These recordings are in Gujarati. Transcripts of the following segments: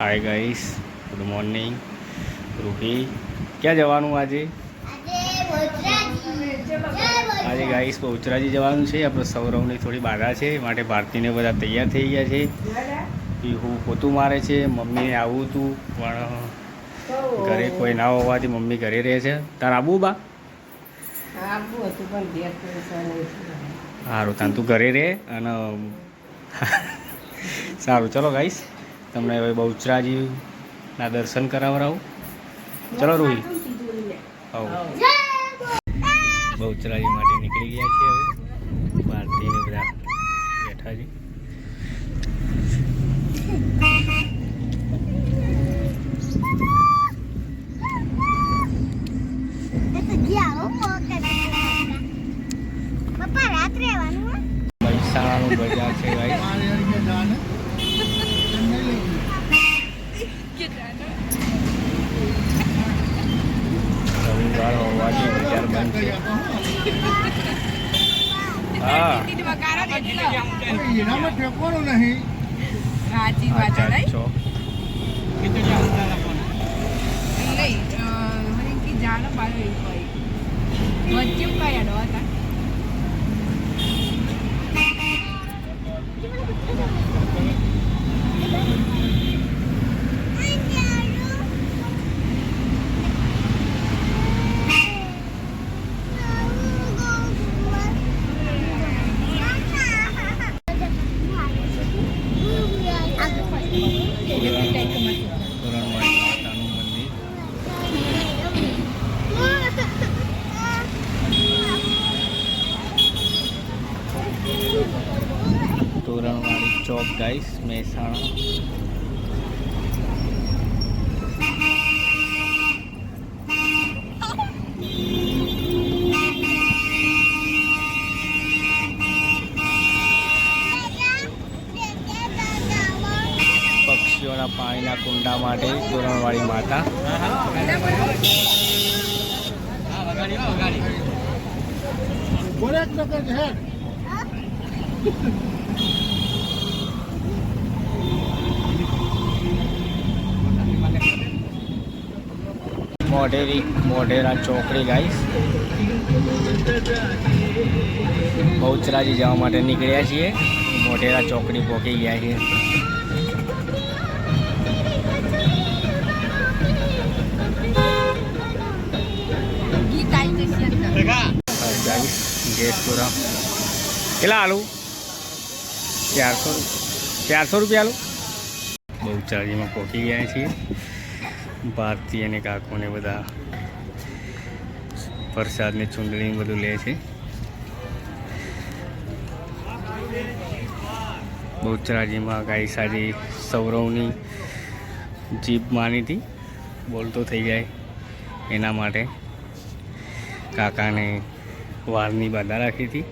Hi guys good morning Ruhi ક્યાં જવાનું આજે? આજે ગાઈસ બહુચરાજી જવાનું છે. આપણે સૌરવની થોડી બાધા છે માટે ભારતીને બધા તૈયાર થઈ ગયા છે. પીહુ પોતું મારે છે મમ્મીને આવું હતું પણ ઘરે કોઈ ના હોવાથી મમ્મી ઘરે રહે છે. તાર આબુ બા? સારું તાન તું ઘરે રહે અને સારું ચલો ગાઈસ તમને હવે બહુચરાજીના દર્શન કરાવરાવું. ચલો રૂહી. બહુચરાજી માટે નીકળી ગયા છે હવે. ભારતીને બધા બેઠા છે. મહેસાણાનું બજાર છે ગાઈસ હોવાથી બજાર બંધ છે હા એનામાં ઠેકોરો નહીં સાચી વાત આચાર નહીં ચોક નહીં મને કે જાણો બાળો એવું કોઈ વચ્ચે કઈ અડો હતા તોરણવાળી માતાનું મંદિર તોરણવાળી મહેસાણા પક્ષીઓના પાણીના કુંડા માટે તોરણવાળી માતા. બોલેક નગર મોઢેરી, મોઢેરા ચોકડી ગાઈસ બહુચરાજી જવા માટે નીકળ્યા છીએ. મોઢેરા ચોકડી પહોંચી ગયા છીએ. કેટલા આલુ? ચારસો ચારસો રૂપિયા આલુ? બહુચરાજીમાં પહોંચી ગયા છીએ. ભારતી અને કાકોને બધા પ્રસાદની ચૂંટણી બધું લે છે. બહુચરાજીમાં ગાઈ સાજી સૌરવની જીભ માની હતી. બોલતો થઈ જાય એના માટે. કાકાને વારની બાધા રાખી હતી.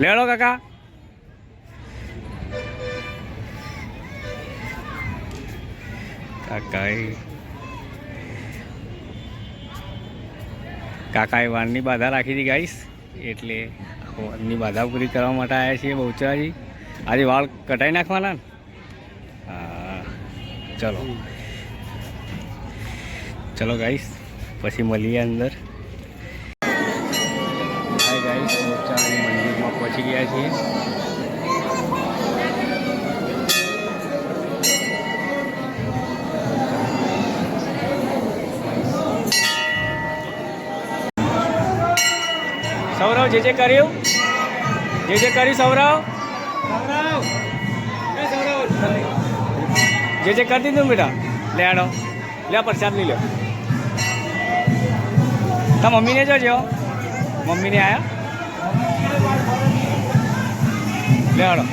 લેડો કાકા. કાકાએ કાકાએ વાનની બાધા રાખી હતી ગાઈસ એટલે વાનની બાધા પૂરી કરવા માટે આવ્યા છીએ બહુચરાજી. આજે વાળ કટાઈ નાખવાના ને? ચલો. ચલો ગાઈસ પછી મળીએ અંદર. હાય ગાઈસ બહુચરાજી મંદિરમાં પહોંચી ગયા છીએ. સૌરવ જે જે કર્યું? જે જે કર્યું સૌરવ? જે જે કરી દીધું બેટા? લે આડો. લે પ્રસાદ લઈ લો તા મમ્મીને જોજો મમ્મીને આયા? લે આડો.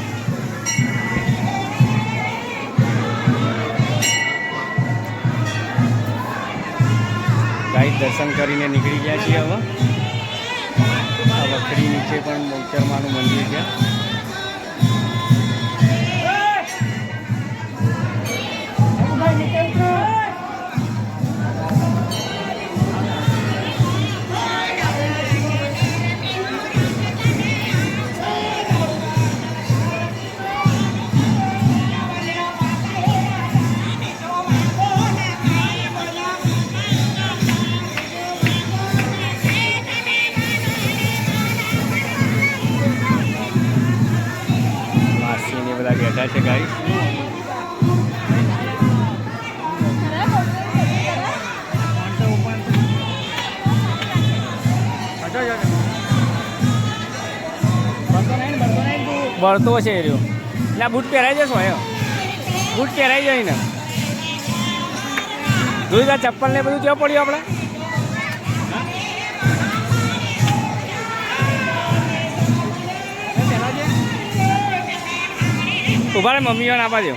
ગાઈડ દર્શન કરીને નીકળી ગયા છીએ હવે. આ નીચે પણ બહુચરમાનું મંદિર છે. ગાઈસ વળતો છે એ રહ્યો. ના બૂટ પહેરાઈ જશો, એ? બૂટ પહેરાઈ જાય ને જોયું આ ચપ્પલ ને બધું કેવું પડ્યું આપણે ઊભા રે મમ્મી આપવા દો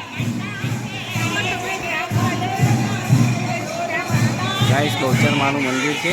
ગાઈસ બહુચર માનું મંદિર છે.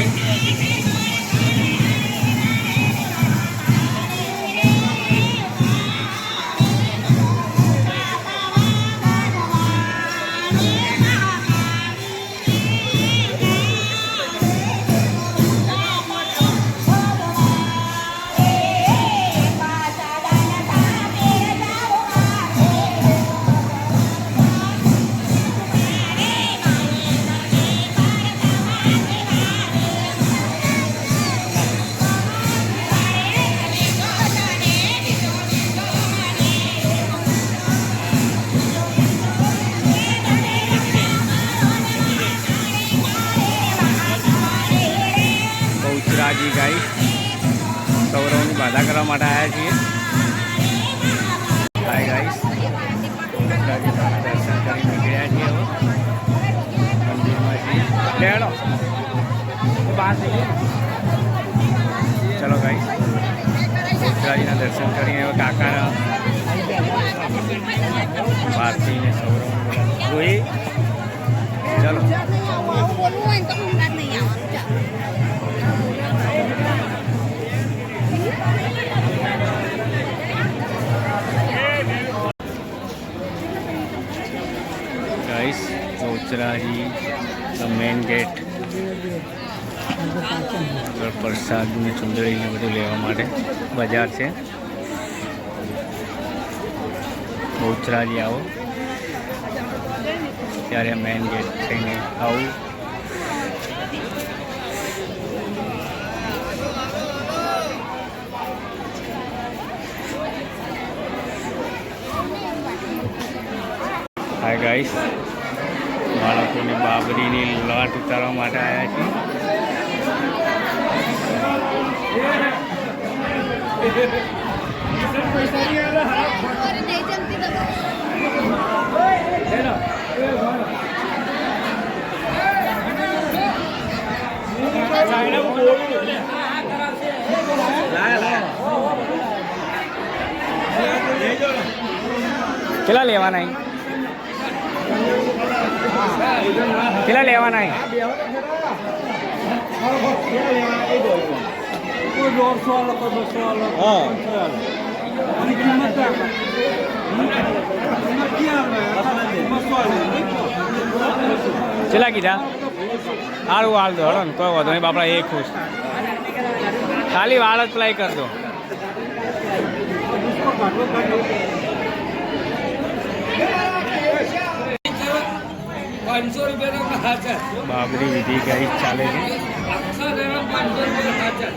કરવા છીએ હાય ગાઈસ બહુચરાજી બાના દર્શન કરી નીકળ્યા છીએ હવે મંદિરમાં છીએ લેડો બહાર જઈએ ચલો ગાઈસ બહુચરાજીના દર્શન કરીને હવે કાકાના. ભારતીને સૌરવ જોઈ ચલો. બહુચરાજી મેઇન ગેટ પ્રસાદ ને ચુંદડી ને બધું લેવા માટે બજાર છે બહુચરાજી આવો ત્યારે મેઇન ગેટ થઈને આવું હાય ગાઈસ બાળકોને બાબરીની લાટ ઉતારવા માટે આવ્યા છીએ કેટલા લેવાના અહીં? કેટલા લેવાના? કેટલા કીધા? સારું વાળ દો હળો ને કોઈ વાંધો નહીં બાપડા એ ખુશ. ખાલી વાળ જ પ્લાય કરજો. પાંચસો રૂપિયા હાજર બાબરી વિધિ કઈ ચાલે છે. આખા રહેવા પાંચસો રૂપિયા હાજર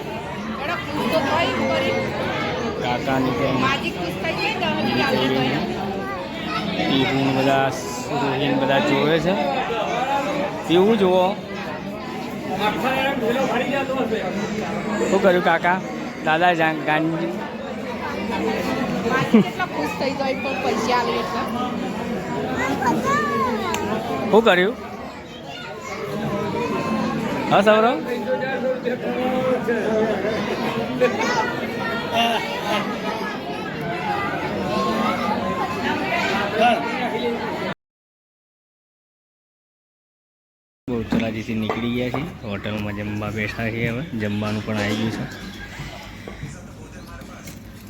કાકાની બધા રોહીન બધા જોવે છે. એવું જુઓ. શું કર્યું કાકા? દાદા ગાંધી ખુશ થઈ જાય પણ પૈસા આવે એટલે. શું કર્યું? હા સૌરવ બહુચરાજીથી નીકળી ગયા છીએ. હોટલમાં જમવા બેઠા છીએ હવે જમવાનું પણ આવી ગયું છે.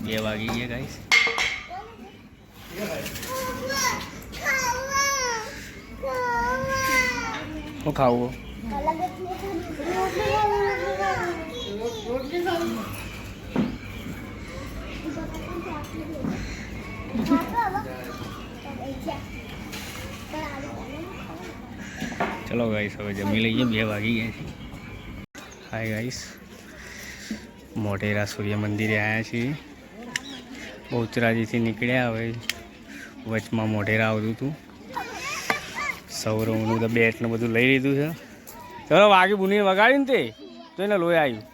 બે વાગી ગયા ગાઈસ શું ખાવું? ચલો ગાઈસ હવે જમી લઈએ. બે વાગી ગયા છે. હાય ગાઈસ મોટેરા સૂર્ય મંદિરે આવ્યા છીએ. બહુચરાજીથી નીકળ્યા હવે. વચમાં મોઢેરા આવતું હતું. સૌરવનું તો બેટ ને બધું લઈ લીધું છે. ચલો વાગી બુની વગાડ્યું ને તે, તો એને લોહી આવ્યું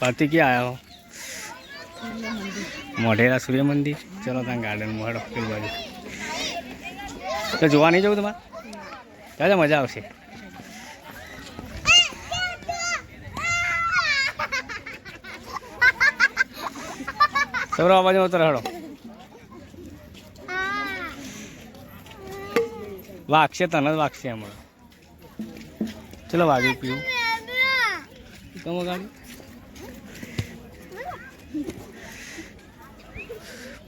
પાતી ક્યાં આવ્યો મોઢેરા સૂર્ય મંદિર ચલો, ત્યાં ગાર્ડનમાં હેડો, પેલું બાજુ. તો જોવા નહીં જવું તમારે? ચાલો, મજા આવશે. સૌરવ બાજુ ઉતર, હેડો. વાગશે તને જ વાગશે હમણાં. ચલો વાગ્યું પીવું તમે ગાડી?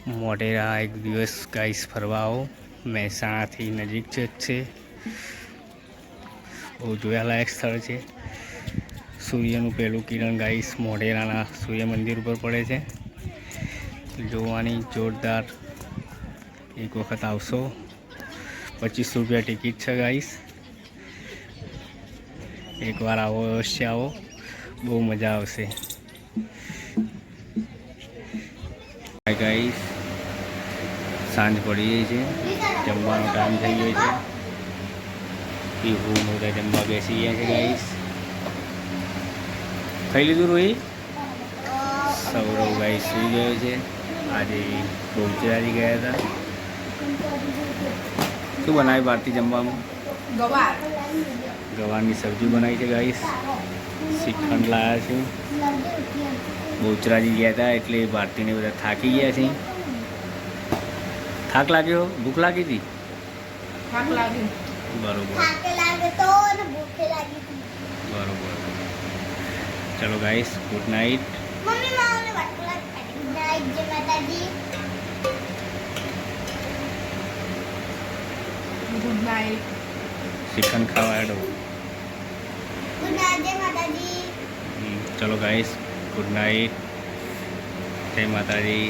મોઢેરા એક દિવસ ગાઈસ ફરવા આવો. મહેસાણાથી નજીક જ છે. બહુ જોયાલાયક સ્થળ છે. સૂર્યનું પહેલું કિરણ ગાઈસ મોઢેરાના સૂર્ય મંદિર ઉપર પડે છે. જોવાની જોરદાર એક વખત આવશો. પચીસ રૂપિયા ટિકિટ છે ગાઈસ એકવાર આવો અવશ્ય આવો બહુ મજા આવશે હાય ગાઈસ સાંજ પડી ગઈ છે જમવાનો ટાઈમ થઈ ગયો છે પીવું બધા જમવા બેસી ગયા છે ગાઈસ ખાઈ લીધું રોહી સૌરવ ગાઈસ સુઈ ગયો છે આજે બહુચરાજી ગયા હતા શું બનાવ્યું ભારતી જમવામાં? ગવાર. ગવારની સબ્જી બનાવી છે ગાઈસ. શ્રીખંડ લાવ્યા છે. બહુચરાજી ગયા હતા એટલે ભારતીને બધા થાકી ગયા છે. થાક લાગ્યો? ભૂખ લાગી હતી? થાક લાગી બરોબર. થાકે લાગે તો ને ભૂખે લાગી હતી. બરોબર. ચલો ગાઈસ ગુડ નાઇટ. મમ્મી માઓને વાટલા ખાધી. નાઈટ જય માતાજી. Good night. શ્રીખંડ ખાવા એડો ગુડ નાઈટ જય માતાજી. ચલો ગાઈસ ગુડ નાઇટ. જય માતાજી.